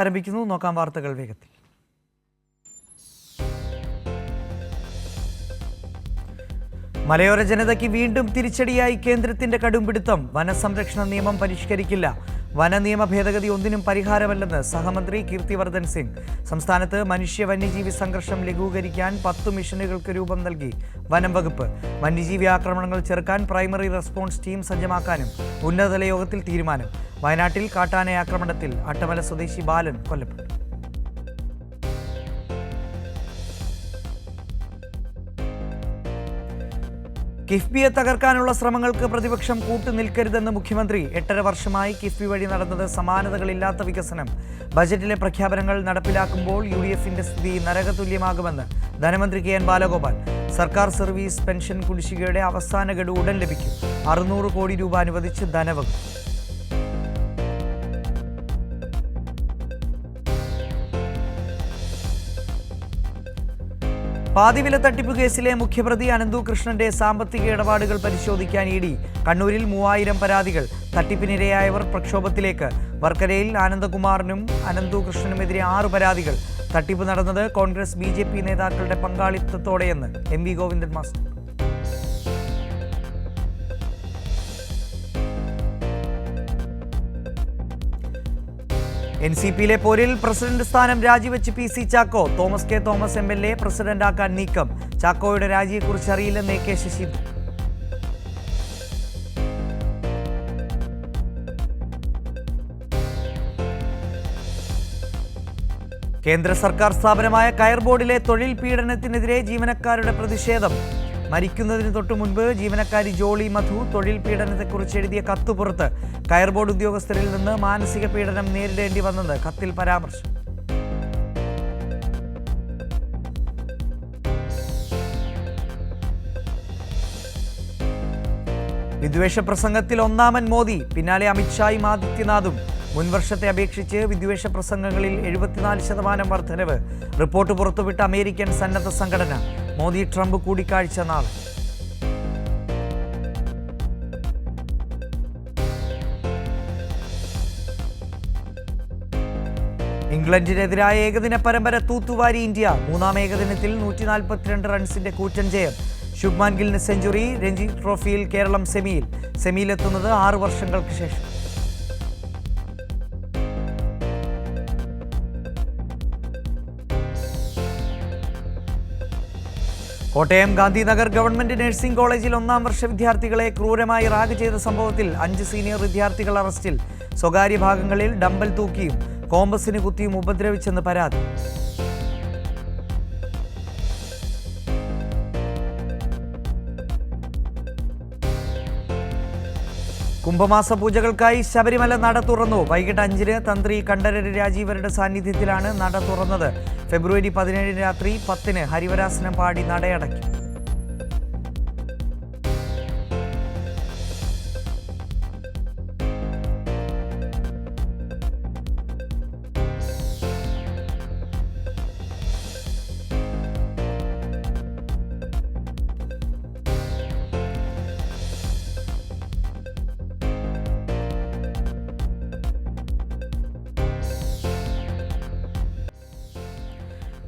ആരംഭിക്കുന്നു. നോക്കാം വാർത്തകൾ വേഗത്തിൽ. മലയോര ജനതയ്ക്ക് വീണ്ടും തിരിച്ചടിയായി കേന്ദ്രത്തിന്റെ കടുംപിടുത്തം. വനസംരക്ഷണ നിയമം പരിഷ്കരിക്കില്ല. വനനിയമ ഭേദഗതി ഒന്നിനും പരിഹാരമല്ലെന്ന് സഹമന്ത്രി കീർത്തിവർദ്ധൻ സിംഗ്. സംസ്ഥാനത്ത് മനുഷ്യ വന്യജീവി സംഘർഷം ലഘൂകരിക്കാൻ പത്ത് മിഷനുകൾക്ക് രൂപം നൽകി വനം വകുപ്പ്. വന്യജീവി ആക്രമണങ്ങൾ ചെറുക്കാൻ പ്രൈമറി റെസ്പോൺസ് ടീം സജ്ജമാക്കാനും ഉന്നതതല യോഗത്തിൽ തീരുമാനം. വയനാട്ടിൽ കാട്ടാന ആക്രമണത്തിൽ അട്ടമല സ്വദേശി ബാലൻ കൊല്ലപ്പെട്ടു. കിഫ്ബിയെ തകർക്കാനുള്ള ശ്രമങ്ങൾക്ക് പ്രതിപക്ഷം കൂട്ടുനിൽക്കരുതെന്ന് മുഖ്യമന്ത്രി. എട്ടര വർഷമായി കിഫ്ബി വഴി നടന്നത് സമാനതകളില്ലാത്ത വികസനം. ബജറ്റിലെ പ്രഖ്യാപനങ്ങൾ നടപ്പിലാക്കുമ്പോൾ യു ഡി എഫിന്റെ സ്ഥിതി നരകതുല്യമാകുമെന്ന് ധനമന്ത്രി കെ എൻ ബാലഗോപാൽ. സർക്കാർ സർവീസ് പെൻഷൻ കുടിശ്ശികയുടെ അവസാന ഗഡു ഉടൻ ലഭിക്കും. അറുന്നൂറ് കോടി രൂപ അനുവദിച്ച് ധനവകുപ്പ്. പാതിവില തട്ടിപ്പ് കേസിലെ മുഖ്യപ്രതി അനന്തു കൃഷ്ണന്റെ സാമ്പത്തിക ഇടപാടുകൾ പരിശോധിക്കാൻ ഇ ഡി. കണ്ണൂരിൽ മൂവായിരം പരാതികൾ. തട്ടിപ്പിനിരയായവർ പ്രക്ഷോഭത്തിലേക്ക്. വർക്കരയിൽ ആനന്ദകുമാറിനും അനന്തു കൃഷ്ണനുമെതിരെ ആറ് പരാതികൾ. തട്ടിപ്പ് നടന്നത് കോൺഗ്രസ് ബി നേതാക്കളുടെ പങ്കാളിത്തത്തോടെയെന്ന് M V Govindan master. N C പിയിലെ പോരിൽ പ്രസിഡന്റ് സ്ഥാനം രാജിവെച്ച് P C Chacko Thomas K Thomas M L A പ്രസിഡന്റാക്കാൻ നീക്കം. ചാക്കോയുടെ രാജിയെക്കുറിച്ച് അറിയില്ലെന്ന് എ കെ ശശീന്ദ്രൻ കേന്ദ്ര സർക്കാർ സ്ഥാപനമായ കയർ ബോർഡിലെ തൊഴിൽ പീഡനത്തിനെതിരെ ജീവനക്കാരുടെ പ്രതിഷേധം. മരിക്കുന്നതിന് തൊട്ടു മുൻപ് ജീവനക്കാരി ജോളി മധു തൊഴിൽ പീഡനത്തെക്കുറിച്ച് എഴുതിയ കത്ത് പുറത്ത് കയർ ബോർഡ് ഉദ്യോഗസ്ഥരിൽ നിന്ന് മാനസിക പീഡനം നേരിടേണ്ടി വന്നത് കത്തിൽ പരാമർശം. വിദ്വേഷ പ്രസംഗത്തിൽ ഒന്നാമൻ മോദി പിന്നാലെ അമിത്ഷായും ആദിത്യനാഥും. മുൻവർഷത്തെ അപേക്ഷിച്ച് വിദ്വേഷ പ്രസംഗങ്ങളിൽ എഴുപത്തിനാല് ശതമാനം വർധനവ്. റിപ്പോർട്ട് പുറത്തുവിട്ട അമേരിക്കൻ സന്നദ്ധ സംഘടന. മോദി ട്രംപ് കൂടിക്കാഴ്ച നാളെ. ഇംഗ്ലണ്ടിനെതിരായ ഏകദിന പരമ്പര തൂത്തുവാരി ഇന്ത്യ. മൂന്നാം ഏകദിനത്തിൽ നൂറ്റി നാൽപ്പത്തിരണ്ട് റൺസിന്റെ കൂറ്റൻ ജയം. ശുഭ്മാൻ ഗില്ലിന് സെഞ്ചുറി രഞ്ജി ട്രോഫിയിൽ കേരളം സെമിയിൽ. സെമിയിലെത്തുന്നത് ആറു വർഷങ്ങൾക്ക് ശേഷം. കോട്ടയം ഗാന്ധിനഗർ ഗവൺമെന്റ് നഴ്സിംഗ് കോളേജിൽ ഒന്നാം വർഷ വിദ്യാർത്ഥികളെ ക്രൂരമായി റാഗ് ചെയ്ത സംഭവത്തിൽ അഞ്ച് സീനിയർ വിദ്യാർത്ഥികൾ അറസ്റ്റിൽ. സ്വകാര്യ ഭാഗങ്ങളിൽ ഡമ്പൽ തൂക്കിയും കോമ്പസിന് കുത്തിയും ഉപദ്രവിച്ചെന്ന് പരാതി. കുംഭമാസ പൂജകൾക്കായി ശബരിമല നട തുറന്നു. വൈകിട്ട് അഞ്ചിന് തന്ത്രി കണ്ഠരര് രാജീവരുടെ സാന്നിധ്യത്തിലാണ് നട തുറന്നത്. ഫെബ്രുവരി പതിനേഴിന് രാത്രി പത്തിന് ഹരിവരാസനം പാടി നടയടയ്ക്കും.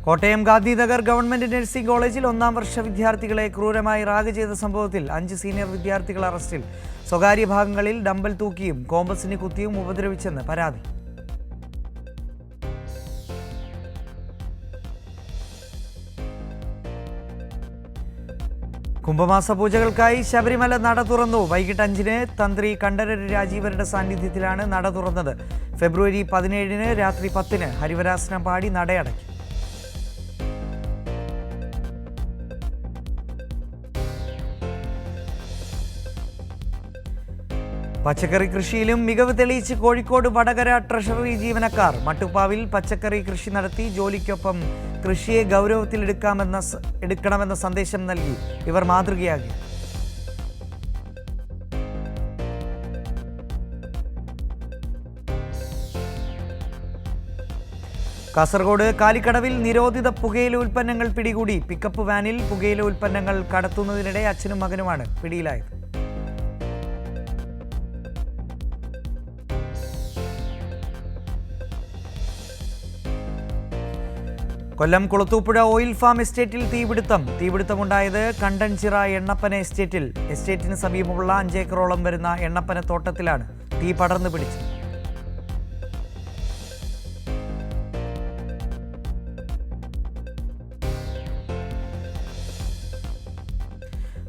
കോട്ടയം ഗാന്ധിനഗർ ഗവൺമെന്റ് നഴ്സിംഗ് കോളേജിൽ ഒന്നാം വർഷ വിദ്യാർത്ഥികളെ ക്രൂരമായി റാഗ് ചെയ്ത സംഭവത്തിൽ അഞ്ച് സീനിയർ വിദ്യാർത്ഥികൾ അറസ്റ്റിൽ. സ്വകാര്യ ഭാഗങ്ങളിൽ ഡമ്പൽ തൂക്കിയും കോമ്പസിന് കുത്തിയും ഉപദ്രവിച്ചെന്ന് പരാതി. കുംഭമാസ പൂജകൾക്കായി ശബരിമല നട തുറന്നു. വൈകിട്ട് അഞ്ചിന് തന്ത്രി കണ്ഠരര് രാജീവരുടെ സാന്നിധ്യത്തിലാണ് നട തുറന്നത്. ഫെബ്രുവരി പതിനേഴിന് രാത്രി പത്തിന് ഹരിവരാസനം പാടി നടയടയ്ക്കും പച്ചക്കറി കൃഷിയിലും മികവ് തെളിയിച്ച് കോഴിക്കോട് വടകര ട്രഷറി ജീവനക്കാർ മട്ടുപ്പാവിൽ പച്ചക്കറി കൃഷി നടത്തി ജോലിക്കൊപ്പം കൃഷിയെ ഗൗരവത്തിലെടുക്കാമെന്ന എടുക്കാമെന്ന എടുക്കണമെന്ന സന്ദേശം നൽകി. ഇവർ മാതൃകയാകി. കാസർഗോഡ് കാലിക്കടവിൽ നിരോധിത പുകയില ഉൽപ്പന്നങ്ങൾ പിടികൂടി. പിക്കപ്പ് വാനിൽ പുകയില ഉൽപ്പന്നങ്ങൾ കടത്തുന്നതിനിടെ അച്ഛനും മകനുമാണ് പിടിയിലായത്. കൊല്ലം കുളത്തൂപ്പുഴ ഓയിൽ ഫാം എസ്റ്റേറ്റിൽ തീപിടുത്തം. തീപിടുത്തമുണ്ടായത് കണ്ടൻചിറ എണ്ണപ്പന എസ്റ്റേറ്റിൽ. എസ്റ്റേറ്റിന് സമീപമുള്ള അഞ്ചേക്കറോളം വരുന്ന എണ്ണപ്പന തോട്ടത്തിലാണ് തീ പടർന്നു പിടിച്ചത്.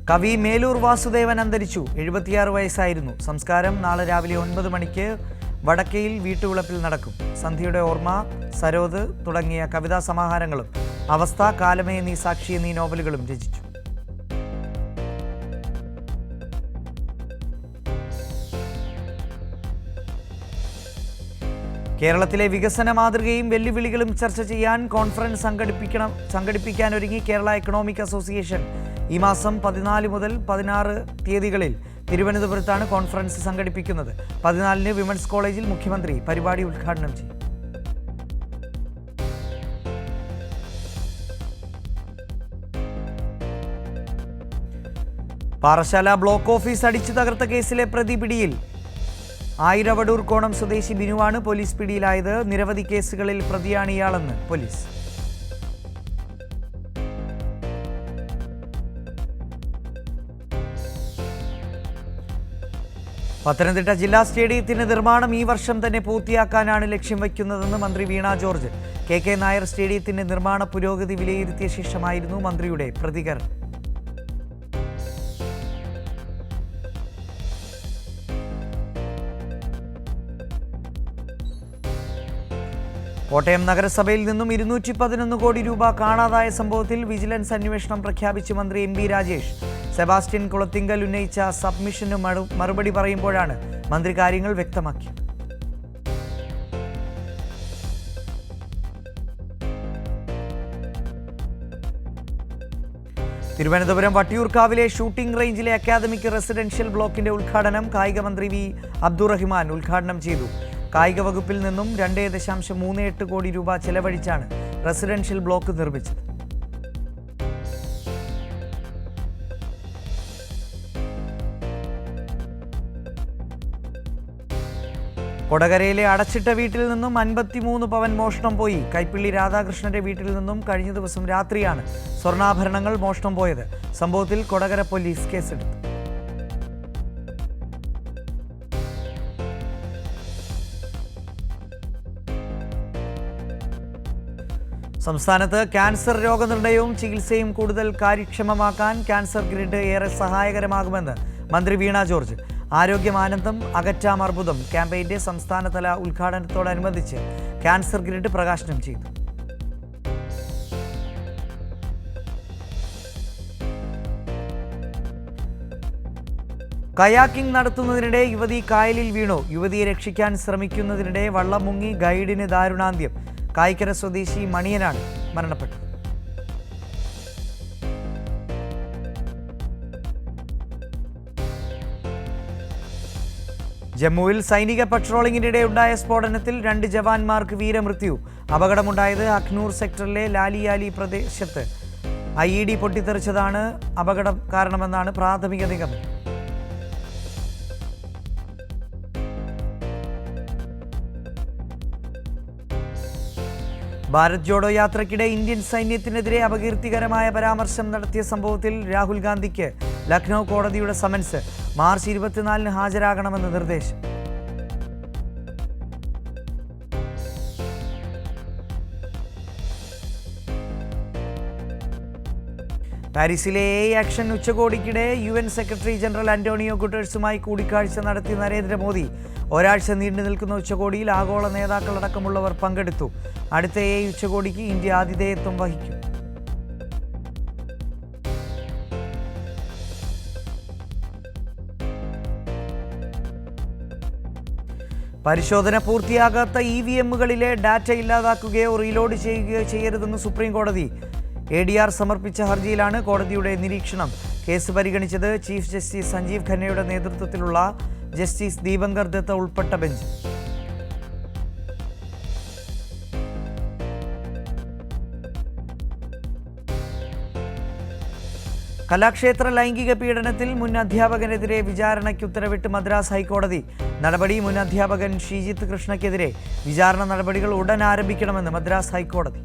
കവി മേലൂർ വാസുദേവൻ അന്തരിച്ചു. എഴുപത്തിയാറ് വയസ്സായിരുന്നു. സംസ്കാരം നാളെ രാവിലെ ഒൻപത് മണിക്ക് വടക്കയിൽ വീട്ടുവിളപ്പിൽ നടക്കും. സന്ധ്യയുടെ ഓർമ്മ സരോദ് തുടങ്ങിയ കവിതാ സമാഹാരങ്ങളും അവസ്ഥ കാലമേ നീ സാക്ഷി എന്നീ നോവലുകളും രചിച്ചു. കേരളത്തിലെ വികസന മാതൃകയും വെല്ലുവിളികളും ചർച്ച ചെയ്യാൻ കോൺഫറൻസ് സംഘടിപ്പിക്കണം സംഘടിപ്പിക്കാൻ ഒരുങ്ങി കേരള എക്കണോമിക് അസോസിയേഷൻ ഈ മാസം പതിനാല് മുതൽ പതിനാറ് തീയതികളിൽ തിരുവനന്തപുരത്താണ് കോൺഫറൻസ് സംഘടിപ്പിക്കുന്നത്. പതിനാലിന് വിമൻസ് കോളേജിൽ മുഖ്യമന്ത്രി പരിപാടി ഉദ്ഘാടനം ചെയ്യും. പാറശാല ബ്ലോക്ക് ഓഫീസ് അടിച്ചു തകർത്ത കേസിലെ പ്രതി പിടിയിൽ. ആയിരവടൂർ കോണം സ്വദേശി ബിനുവാണ് പോലീസ് പിടിയിലായത്. നിരവധി കേസുകളിൽ പ്രതിയാണ് ഇയാളെന്ന് പോലീസ്. പത്തനംതിട്ട ജില്ലാ സ്റ്റേഡിയത്തിന്റെ നിർമ്മാണം ഈ വർഷം തന്നെ പൂർത്തിയാക്കാനാണ് ലക്ഷ്യം വയ്ക്കുന്നതെന്ന് മന്ത്രി Veena George. K K Nair സ്റ്റേഡിയത്തിന്റെ നിർമ്മാണ പുരോഗതി വിലയിരുത്തിയ ശേഷമായിരുന്നു മന്ത്രിയുടെ പ്രതികരണം. കോട്ടയം നഗരസഭയിൽ നിന്നും ഇരുന്നൂറ്റി പതിനൊന്ന് കോടി രൂപ കാണാതായ സംഭവത്തിൽ വിജിലൻസ് അന്വേഷണം പ്രഖ്യാപിച്ച് മന്ത്രി M B Rajesh. Sebastian Kulathinkal ഉന്നയിച്ച സബ്മിഷന് മറുപടി പറയുമ്പോഴാണ് മന്ത്രി കാര്യങ്ങൾ വ്യക്തമാക്കിയത് തിരുവനന്തപുരം വട്ടിയൂർക്കാവിലെ ഷൂട്ടിംഗ് റേഞ്ചിലെ അക്കാദമിക് റെസിഡൻഷ്യൽ ബ്ലോക്കിന്റെ ഉദ്ഘാടനം കായിക മന്ത്രി വി അബ്ദുറഹിമാൻ ഉദ്ഘാടനം ചെയ്തു. കായിക വകുപ്പിൽ നിന്നും രണ്ടേ ദശാംശം മൂന്ന് എട്ട് കോടി രൂപ ചെലവഴിച്ചാണ് റെസിഡൻഷ്യൽ ബ്ലോക്ക് നിർമ്മിച്ചത്. കൊടകരയിലെ അടച്ചിട്ട വീട്ടിൽ നിന്നും അൻപത്തിമൂന്ന് പവൻ മോഷണം പോയി. കൈപ്പിള്ളി രാധാകൃഷ്ണന്റെ വീട്ടിൽ നിന്നും കഴിഞ്ഞ ദിവസം രാത്രിയാണ് സ്വർണാഭരണങ്ങൾ മോഷണം പോയത്. സംഭവത്തിൽ കൊടകര പോലീസ് കേസെടുത്തു. സംസ്ഥാനത്ത് ക്യാൻസർ രോഗനിർണയവും ചികിത്സയും കൂടുതൽ കാര്യക്ഷമമാക്കാൻ ക്യാൻസർ ഗ്രിഡ് ഏറെ സഹായകരമാകുമെന്ന് മന്ത്രി വീണ ജോർജ്. ആരോഗ്യമാനന്ദം അകറ്റാം അർബുദം ക്യാമ്പയിന്റെ സംസ്ഥാനതല ഉദ്ഘാടനത്തോടനുബന്ധിച്ച് ക്യാൻസർ ഗ്രിഡ് പ്രകാശനം ചെയ്തു. കയാക്കിംഗ് നടത്തുന്നതിനിടെ യുവതി കായലിൽ വീണു. യുവതിയെ രക്ഷിക്കാൻ ശ്രമിക്കുന്നതിനിടെ വള്ളം മുങ്ങി ഗൈഡിന് ദാരുണാന്ത്യം. കായ്ക്കര സ്വദേശി മണിയനാണ് മരണപ്പെട്ടത്. ജമ്മുവിൽ സൈനിക പട്രോളിംഗിനിടെ ഉണ്ടായ സ്ഫോടനത്തിൽ രണ്ട് ജവാന്മാർക്ക് വീരമൃത്യു. അപകടമുണ്ടായത് അഖ്നൂർ സെക്ടറിലെ ലാലിയാലി പ്രദേശത്ത്. ഐ ഇ ഡി പൊട്ടിത്തെറിച്ചതാണ് അപകടം കാരണമെന്നാണ് പ്രാഥമിക നിഗമനം. ഭാരത് ജോഡോ യാത്രയ്ക്കിടെ ഇന്ത്യൻ സൈന്യത്തിനെതിരെ അപകീർത്തികരമായ പരാമർശം നടത്തിയ സംഭവത്തിൽ രാഹുൽ ഗാന്ധിക്ക് ലക്നൗ കോടതിയുടെ സമൻസ് മാർച്ച് ഇരുപത്തിനാലിന് ഹാജരാകണമെന്ന് നിർദ്ദേശം. പാരീസിലെ എ ആക്ഷൻ ഉച്ചകോടിക്കിടെ U N secretary general Antonio ഗുട്ടേഴ്സുമായി കൂടിക്കാഴ്ച നടത്തി നരേന്ദ്രമോദി. ഒരാഴ്ച നീണ്ടു നിൽക്കുന്ന ഉച്ചകോടിയിൽ ആഗോള നേതാക്കളടക്കമുള്ളവർ പങ്കെടുത്തു. അടുത്ത എ ഉച്ചകോടിക്ക് ഇന്ത്യ ആതിഥേയത്വം വഹിക്കും. പരിശോധന പൂർത്തിയാകാത്ത ഇ വി എമ്മുകളിലെ ഡാറ്റ ഇല്ലാതാക്കുകയോ റീലോഡ് ചെയ്യുകയോ ചെയ്യരുതെന്ന് സുപ്രീം കോടതി എ ഡി ആർ സമർപ്പിച്ച ഹർജിയിലാണ് കോടതിയുടെ നിരീക്ഷണം. കേസ് പരിഗണിച്ചത് ചീഫ് ജസ്റ്റിസ് സഞ്ജീവ് ഖന്നയുടെ നേതൃത്വത്തിലുള്ള ജസ്റ്റിസ് ദീപങ്കർ ദത്ത ഉൾപ്പെട്ട ബെഞ്ച്. കലാക്ഷേത്ര ലൈംഗിക പീഡനത്തിൽ മുൻ അധ്യാപകനെതിരെ വിചാരണയ്ക്ക് ഉത്തരവിട്ട് മദ്രാസ് ഹൈക്കോടതി. നടപടി മുൻ അധ്യാപകൻ ശ്രീജിത്ത് കൃഷ്ണയ്ക്കെതിരെ വിചാരണ നടപടികൾ ഉടൻ ആരംഭിക്കണമെന്ന് മദ്രാസ് ഹൈക്കോടതി.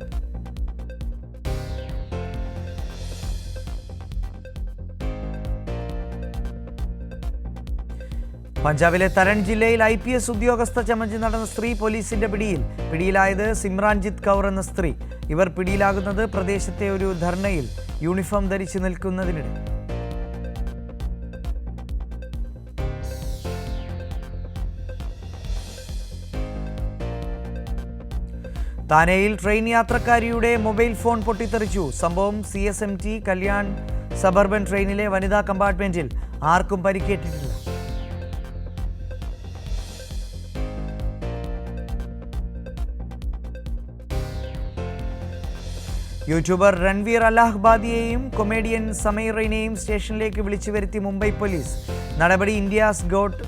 പഞ്ചാബിലെ തരൺ ജില്ലയിൽ ഐ പി എസ് ഉദ്യോഗസ്ഥ ചമഞ്ച് നടന്ന സ്ത്രീ പോലീസിന്റെ പിടിയിൽ. പിടിയിലായത് സിമ്രാൻജിത്ത് കൗർ എന്ന സ്ത്രീ. ഇവർ പിടിയിലാകുന്നത് പ്രദേശത്തെ ഒരു ധർണയിൽ. യൂണിഫോം ധരിച്ചു നിൽക്കുന്നതിനിടെ. താനെയിൽ ട്രെയിൻ യാത്രക്കാരിയുടെ മൊബൈൽ ഫോൺ പൊട്ടിത്തെറിച്ചു. സംഭവം C S M T Kalyan suburban ട്രെയിനിലെ വനിതാ കമ്പാർട്ട്മെന്റിൽ ആർക്കും പരിക്കേറ്റിട്ടില്ല. യൂട്യൂബർ രൺവീർ അലാഹ്ബാദിയെയും കൊമേഡിയൻ സമീറിനെയും സ്റ്റേഷനിലേക്ക് വിളിച്ചു വരുത്തി മുംബൈ പോലീസ്. നടപടി ഇന്ത്യാസ് ഗോട്ട്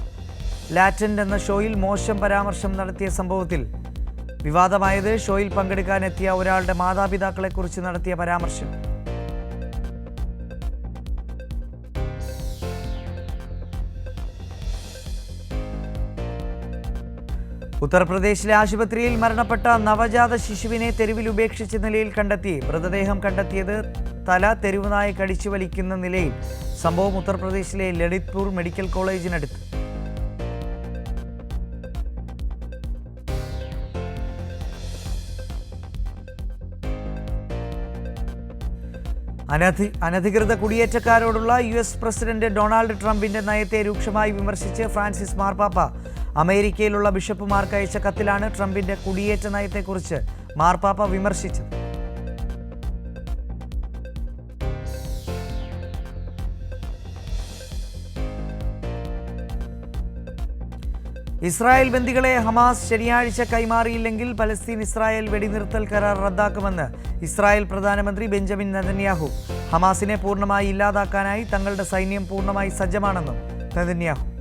ലാറ്റന്റ് എന്ന ഷോയിൽ മോശം പരാമർശം നടത്തിയ സംഭവത്തിൽ വിവാദമായത് ഷോയിൽ പങ്കെടുക്കാനെത്തിയ ഒരാളുടെ മാതാപിതാക്കളെക്കുറിച്ച് നടത്തിയ പരാമർശം. ഉത്തർപ്രദേശിലെ ആശുപത്രിയിൽ മരണപ്പെട്ട നവജാത ശിശുവിനെ തെരുവിൽ ഉപേക്ഷിച്ച നിലയിൽ കണ്ടെത്തി. മൃതദേഹം കണ്ടെത്തിയത് തല തെരുവുനായി കടിച്ചു വലിക്കുന്ന നിലയിൽ. സംഭവം ഉത്തർപ്രദേശിലെ ലളിത്പൂർ മെഡിക്കൽ കോളേജിനടുത്ത്. അനധി അനധികൃത കുടിയേറ്റക്കാരോടുള്ള യു എസ് പ്രസിഡന്റ് ഡൊണാൾഡ് ട്രംപിന്റെ നയത്തെ രൂക്ഷമായി വിമർശിച്ച് ഫ്രാൻസിസ് മാർപ്പാപ്പ. അമേരിക്കയിലുള്ള ബിഷപ്പുമാർക്ക് അയച്ച കത്തിലാണ് ട്രംപിന്റെ കുടിയേറ്റ നയത്തെക്കുറിച്ച് മാർപ്പാപ്പ വിമർശിച്ചത്. ഇസ്രായേൽ ബന്ദികളെ ഹമാസ് ശനിയാഴ്ച കൈമാറിയില്ലെങ്കിൽ പലസ്തീൻ ഇസ്രായേൽ വെടിനിർത്തൽ കരാർ റദ്ദാക്കുമെന്ന് ഇസ്രായേൽ പ്രധാനമന്ത്രി ബെഞ്ചമിൻ നെതന്യാഹു. ഹമാസിനെ പൂർണമായി ഇല്ലാതാക്കാനായി തങ്ങളുടെ സൈന്യം പൂർണമായി സജ്ജമാണെന്നും നെതന്യാഹു.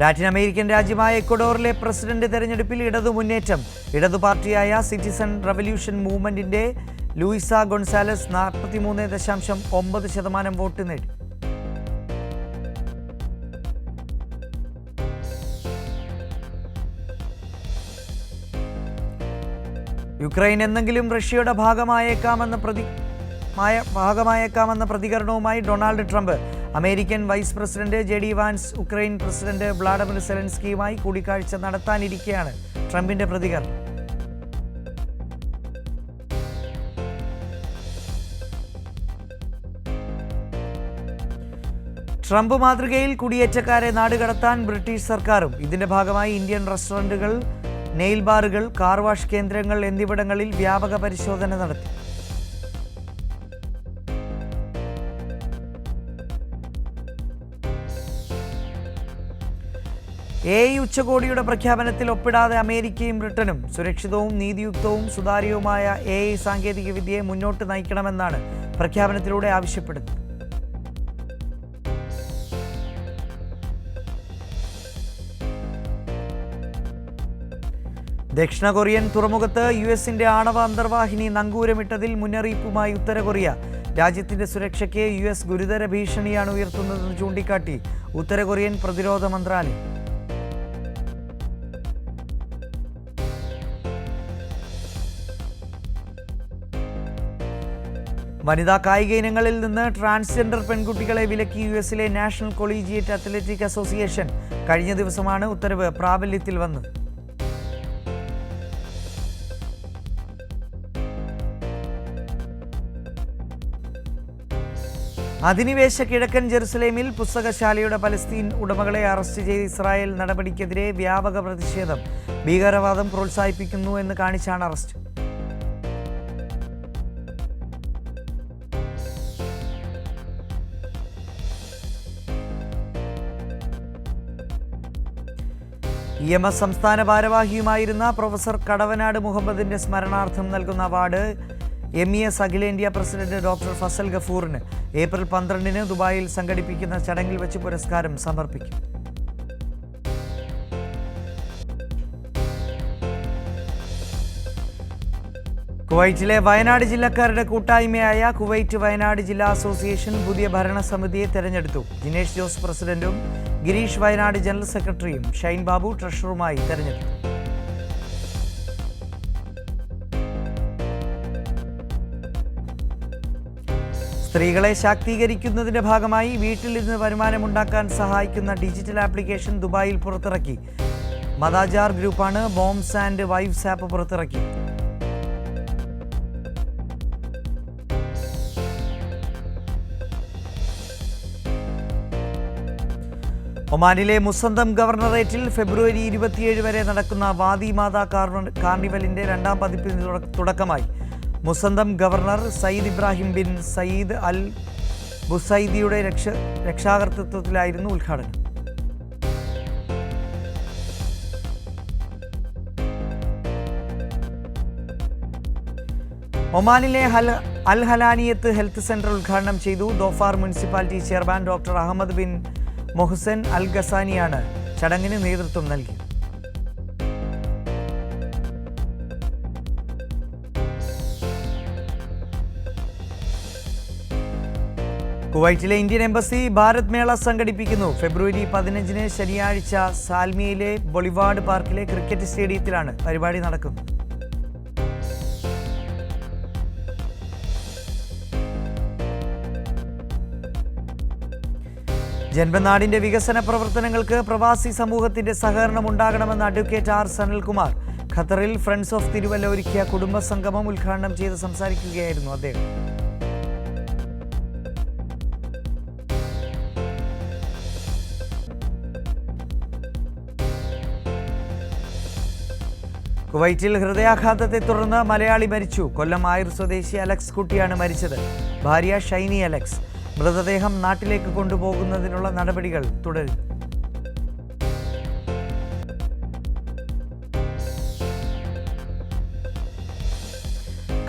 ലാറ്റിൻ അമേരിക്കൻ രാജ്യമായ എക്വഡോറിലെ പ്രസിഡന്റ് തെരഞ്ഞെടുപ്പിൽ ഇടതു മുന്നേറ്റം. ഇടതു പാർട്ടിയായ സിറ്റിസൺ റവല്യൂഷൻ മൂവ്മെന്റിന്റെ ലൂയിസ ഗൊൺസാലസ് നാൽപ്പത്തിമൂന്ന് ദശാംശം ഒമ്പത് ശതമാനം വോട്ട് നേടി. യുക്രൈൻ എന്നെങ്കിലും റഷ്യയുടെ ഭാഗമായേക്കാമെന്ന പ്രതി ഭാഗമായേക്കാമെന്ന പ്രതികരണവുമായി Donald Trump American vice president J D Vance Ukraine president Vladimir സെലൻസ്കിയുമായി കൂടിക്കാഴ്ച നടത്താനിരിക്കെയാണ് ട്രംപിന്റെ പ്രതികരണം. ട്രംപ് മാതൃകയിൽ കുടിയേറ്റക്കാരെ നാടുകടത്താൻ ബ്രിട്ടീഷ് സർക്കാരും ഇതിന്റെ ഭാഗമായി ഇന്ത്യൻ റെസ്റ്റോറന്റുകൾ നെയിൽ ബാറുകൾ കാർ വാഷ് കേന്ദ്രങ്ങൾ എന്നിവിടങ്ങളിൽ വ്യാപക പരിശോധന നടത്തി. എ ഉച്ചകോടിയുടെ പ്രഖ്യാപനത്തിൽ ഒപ്പിടാതെ അമേരിക്കയും ബ്രിട്ടനും സുരക്ഷിതവും നീതിയുക്തവും സുതാര്യവുമായ എ ഐ സാങ്കേതികവിദ്യയെ മുന്നോട്ട് നയിക്കണമെന്നാണ് പ്രഖ്യാപനത്തിലൂടെ ആവശ്യപ്പെടുന്നത്. ദക്ഷിണ കൊറിയൻ തുറമുഖത്ത് യു എസിന്റെ ആണവ അന്തർവാഹിനി നങ്കൂരമിട്ടതിൽ മുന്നറിയിപ്പുമായി ഉത്തര കൊറിയ. രാജ്യത്തിന്റെ സുരക്ഷയ്ക്ക് യു എസ് ഗുരുതര ഭീഷണിയാണ് ഉയർത്തുന്നതെന്ന് ചൂണ്ടിക്കാട്ടി ഉത്തര കൊറിയൻ പ്രതിരോധ മന്ത്രാലയം. വനിതാ കായിക ഇനങ്ങളിൽ നിന്ന് ട്രാൻസ്ജെൻഡർ പെൺകുട്ടികളെ വിലക്കി യു എസിലെ നാഷണൽ കൊളീജിയേറ്റ് അത്ലറ്റിക് അസോസിയേഷൻ കഴിഞ്ഞ ദിവസമാണ് ഉത്തരവ് പ്രാബല്യത്തിൽ വന്നത്. അധിനിവേശ കിഴക്കൻ ജെറുസലേമിൽ പുസ്തകശാലയുടെ പലസ്തീൻ ഉടമകളെ അറസ്റ്റ് ചെയ്ത് ഇസ്രായേൽ നടപടിക്കെതിരെ വ്യാപക പ്രതിഷേധം. ഭീകരവാദം പ്രോത്സാഹിപ്പിക്കുന്നു എന്ന് കാണിച്ചാണ് അറസ്റ്റ്. ഇ എം എസ് സംസ്ഥാന ഭാരവാഹിയുമായിരുന്ന പ്രൊഫസർ കടവനാട് മുഹമ്മദിന്റെ സ്മരണാർത്ഥം നൽകുന്ന അവാർഡ് എം ഇ എസ് അഖിലേന്ത്യാ പ്രസിഡന്റ് ഡോക്ടർ ഫസൽ ഗഫൂറിന്. ഏപ്രിൽ പന്ത്രണ്ടിന് ദുബായിൽ സംഘടിപ്പിക്കുന്ന ചടങ്ങിൽ വെച്ച് പുരസ്കാരം സമർപ്പിക്കും. കുവൈറ്റിലെ വയനാട് ജില്ലക്കാരുടെ കൂട്ടായ്മയായ കുവൈറ്റ് വയനാട് ജില്ലാ അസോസിയേഷൻ പുതിയ ഭരണസമിതിയെ തെരഞ്ഞെടുത്തു. ദിനേഷ് ജോസ് പ്രസിഡന്റും ഗിരീഷ് വയനാട് ജനറൽ സെക്രട്ടറിയും ഷൈൻ ബാബു ട്രഷററുമായി തെരഞ്ഞെടുത്തു. സ്ത്രീകളെ ശാക്തീകരിക്കുന്നതിന്റെ ഭാഗമായി വീട്ടിലിരുന്ന് വരുമാനമുണ്ടാക്കാൻ സഹായിക്കുന്ന ഡിജിറ്റൽ ആപ്ലിക്കേഷൻ ദുബായിൽ പുറത്തിറക്കി. മദാജാർ ഗ്രൂപ്പാണ് ബോംസ് ആൻഡ് വൈഫ്സ് ആപ്പ് പുറത്തിറക്കി. ഒമാനിലെ മുസന്തം ഗവർണറേറ്റിൽ ഫെബ്രുവരി ഇരുപത്തിയേഴ് വരെ നടക്കുന്ന വാദി മാതാ കാർണിവലിന്റെ രണ്ടാം പതിപ്പിന് തുടക്കമായി. Musandam governor Sayyid Ibrahim bin Sayyid al ബുസൈദിയുടെ രക്ഷ രക്ഷാകർത്തൃത്വത്തിലായിരുന്നു ഉദ്ഘാടനം. ഒമാനിലെ ഹൽ അൽ ഹലാനിയത്ത് ഹെൽത്ത് സെന്റർ ഉദ്ഘാടനം ചെയ്തു Dhofar municipality chairman doctor Ahmed bin Mohsin al ഗസാനിയാണ് ചടങ്ങിന് നേതൃത്വം നൽകിയത്. കുവൈറ്റിലെ ഇന്ത്യൻ എംബസി ഭാരത് മേള സംഘടിപ്പിക്കുന്നു. ഫെബ്രുവരി പതിനഞ്ചിന് ശനിയാഴ്ച സാൽമിയയിലെ ബൊളിവാർഡ് പാർക്കിലെ ക്രിക്കറ്റ് സ്റ്റേഡിയത്തിലാണ് പരിപാടി നടക്കുന്നത്. ജന്മനാടിന്റെ വികസന പ്രവർത്തനങ്ങൾക്ക് പ്രവാസി സമൂഹത്തിന്റെ സഹകരണം ഉണ്ടാകണമെന്ന് അഡ്വക്കേറ്റ് ആർ സനൽകുമാർ ഖത്തറിൽ ഫ്രണ്ട്സ് ഓഫ് തിരുവല്ല ഒരുക്കിയ കുടുംബ സംഗമം ഉദ്ഘാടനം ചെയ്ത് സംസാരിക്കുകയായിരുന്നു അദ്ദേഹം. കുവൈറ്റിൽ ഹൃദയാഘാതത്തെ തുടർന്ന് മലയാളി മരിച്ചു. കൊല്ലം ആയുർ സ്വദേശി അലക്സ് കുട്ടിയാണ് മരിച്ചത്. ഭാര്യ ഷൈനി അലക്സ് മൃതദേഹം നാട്ടിലേക്ക് കൊണ്ടുപോകുന്നതിനുള്ള നടപടികൾ തുടരുന്നു.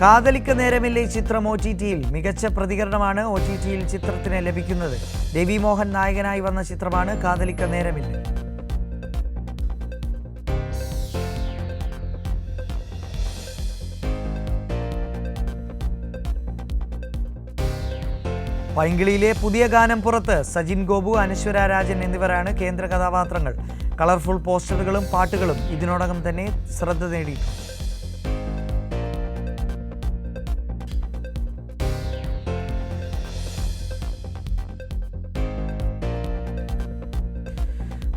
കാതലിക്ക് നേരമില്ലേ ചിത്രം ഒ ടി ടിയിൽ മികച്ച പ്രതികരണമാണ് ഒ ടി ടിയിൽ ചിത്രത്തിന് ലഭിക്കുന്നത്. രവി മോഹൻ നായകനായി വന്ന ചിത്രമാണ് കാതലിക്ക നേരമില്ല. പൈങ്കിളിയിലെ പുതിയ ഗാനം പുറത്ത് സജിൻ ഗോപു അനശ്വര രാജൻ എന്നിവരാണ് കേന്ദ്ര കഥാപാത്രങ്ങൾ. കളർഫുൾ പോസ്റ്ററുകളും പാട്ടുകളും ഇതിനോടകം തന്നെ ശ്രദ്ധ നേടി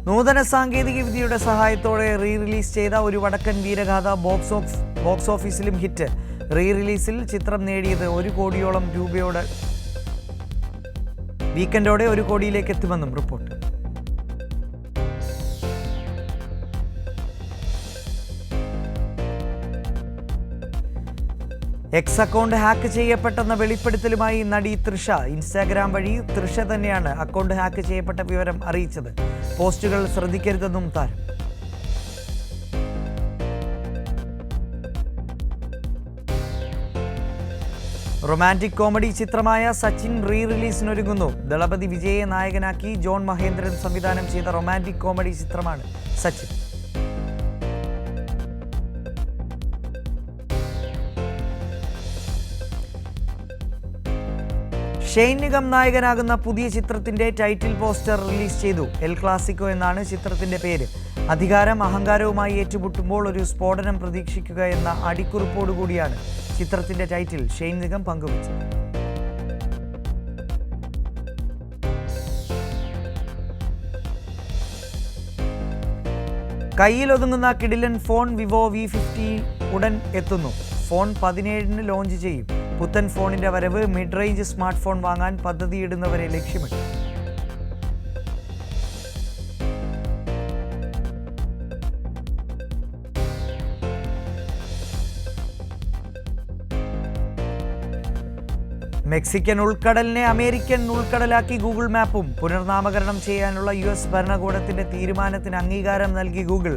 നൂതന സാങ്കേതിക വിദ്യയുടെ സഹായത്തോടെ റീ റിലീസ് ചെയ്ത Oru Vadakkan Veeragatha box of box ഓഫീസിലും ഹിറ്റ് റീ റിലീസിൽ ചിത്രം നേടിയത് ഒരു കോടിയോളം രൂപയോട് വീക്കെൻഡോടെ ഒരു കോടിയിലേക്ക് എത്തുമെന്നും റിപ്പോർട്ട്. എക്സ് അക്കൗണ്ട് ഹാക്ക് ചെയ്യപ്പെട്ടെന്ന വെളിപ്പെടുത്തലുമായി നടി തൃഷ. ഇൻസ്റ്റാഗ്രാം വഴി തൃഷ തന്നെയാണ് അക്കൗണ്ട് ഹാക്ക് ചെയ്യപ്പെട്ട വിവരം അറിയിച്ചത്. പോസ്റ്റുകൾ ശ്രദ്ധിക്കരുതെന്നും താരം. റൊമാന്റിക് കോമഡി ചിത്രമായ സച്ചിൻ റീ റിലീസിനൊരുങ്ങുന്നു ദളപതി വിജയെ നായകനാക്കി ജോൺ മഹേന്ദ്രൻ സംവിധാനം ചെയ്ത റൊമാന്റിക് കോമഡി ചിത്രമാണ് സച്ചിൻ. ഷെയ്ൻ നിഗം നായകനാകുന്ന പുതിയ ചിത്രത്തിന്റെ ടൈറ്റിൽ പോസ്റ്റർ റിലീസ് ചെയ്തു. എൽ ക്ലാസിക്കോ എന്നാണ് ചിത്രത്തിന്റെ പേര്. അധികാരം അഹങ്കാരവുമായി ഏറ്റുമുട്ടുമ്പോൾ ഒരു സ്ഫോടനം പ്രതീക്ഷിക്കുക എന്ന അടിക്കുറിപ്പോടുകൂടിയാണ്. ചിത്രത്തിന്റെ ടൈറ്റിൽ ഷെയ്ൻ നിഗം പങ്കുവച്ചത് കയ്യിലൊതുങ്ങുന്ന കിഡിലൻ ഫോൺ വിവോ വി ഫിഫ്റ്റി ഉടൻ എത്തുന്നു. ഫോൺ പതിനേഴിന് ലോഞ്ച് ചെയ്യും. പുത്തൻ ഫോണിന്റെ വരവ് മിഡ് റേഞ്ച് സ്മാർട്ട് ഫോൺ വാങ്ങാൻ പദ്ധതിയിടുന്നവരെ ലക്ഷ്യമിട്ടു. മെക്സിക്കൻ ഉൾക്കടലിനെ അമേരിക്കൻ ഉൾക്കടലാക്കി ഗൂഗിൾ മാപ്പും പുനർനാമകരണം ചെയ്യാനുള്ള യു എസ് ഭരണകൂടത്തിന്റെ തീരുമാനത്തിന് അംഗീകാരം നൽകി ഗൂഗിൾ.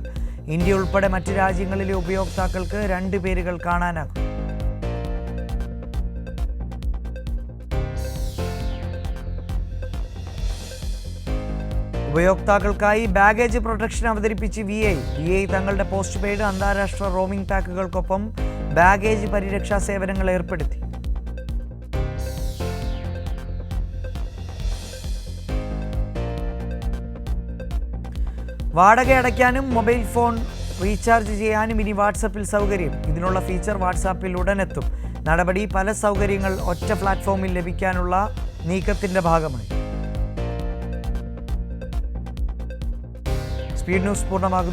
ഇന്ത്യ ഉൾപ്പെടെ മറ്റു രാജ്യങ്ങളിലെ ഉപയോക്താക്കൾക്ക് രണ്ട് പേരുകൾ കാണാനാകും. ഉപയോക്താക്കൾക്കായി ബാഗേജ് പ്രൊട്ടക്ഷൻ അവതരിപ്പിച്ച് വി ഐ. വി ഐ തങ്ങളുടെ പോസ്റ്റ് പെയ്ഡ് അന്താരാഷ്ട്ര റോമിംഗ് പാക്കുകൾക്കൊപ്പം ബാഗേജ് പരിരക്ഷാ സേവനങ്ങൾ ഏർപ്പെടുത്തി. വാടക അടയ്ക്കാനും മൊബൈൽ ഫോൺ റീചാർജ് ചെയ്യാനും ഇനി വാട്സപ്പിൽ സൗകര്യം. ഇതിനുള്ള ഫീച്ചർ വാട്സാപ്പിൽ ഉടനെത്തും. നടപടി പല സൗകര്യങ്ങൾ ഒറ്റ പ്ലാറ്റ്ഫോമിൽ ലഭിക്കാനുള്ള നീക്കത്തിന്റെ ഭാഗമായി. Speed news പൂർണമാകുന്നു.